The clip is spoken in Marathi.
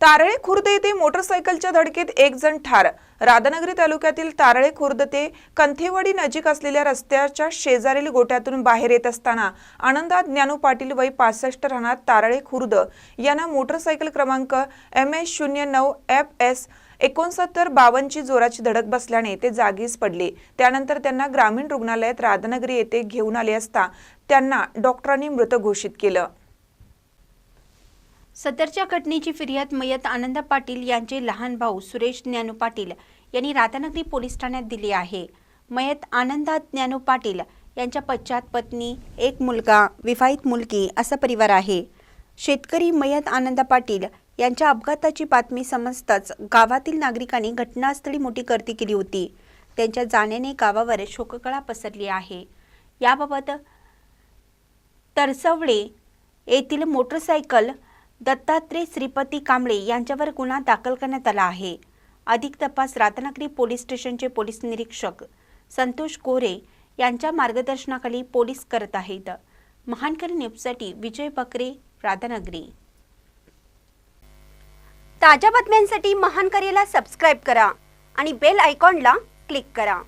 तारळे खुर्द येथे मोटरसायकलच्या धडकेत एक जण ठार. राधानगरी तालुक्यातील तारळे खुर्द ते कंथेवाडी नजीक असलेल्या रस्त्याच्या शेजारील गोट्यातून बाहेर येत असताना आनंदात ज्ञानू पाटील वय पासष्ट राहणार तारळे खुर्द यांना मोटरसायकल क्रमांक एम एस शून्य नऊ एफ एस एकोणसत्तर बावनची जोराची धडक बसल्याने ते जागीच पडले. त्यानंतर त्यांना ग्रामीण रुग्णालयात राधानगरी येथे घेऊन आले असता त्यांना डॉक्टरांनी मृत घोषित केलं. सदरच्या घटनेची फिर्याद मयत आनंद पाटील यांचे लहान भाऊ सुरेश ज्ञानू पाटील यांनी राधानगरी पोलीस ठाण्यात दिली आहे. मयत आनंदा ज्ञानू पाटील यांच्या पश्चात पत्नी एक मुलगा विवाहित मुलगी असा परिवार आहे. शेतकरी मयत आनंद पाटील यांच्या अपघाताची बातमी समजताच गावातील नागरिकांनी घटनास्थळी मोठी गर्दी केली होती. त्यांच्या जाण्याने गावावर शोककळा पसरली आहे. याबाबत तरसवडे येथील मोटरसायकल दत्तात्रय श्रीपती कांबळे यांच्यावर गुन्हा दाखल करण्यात आला आहे. अधिक तपास राधानगरी पोलीस स्टेशनचे पोलीस निरीक्षक संतोष कोरे यांच्या मार्गदर्शनाखाली पोलीस करत आहेत. महानकर न्यूजसाठी विजय बकरे राधानगरी. ताज्या बातम्यांसाठी महानकरेला सबस्क्राईब करा आणि बेल आयकॉनला क्लिक करा.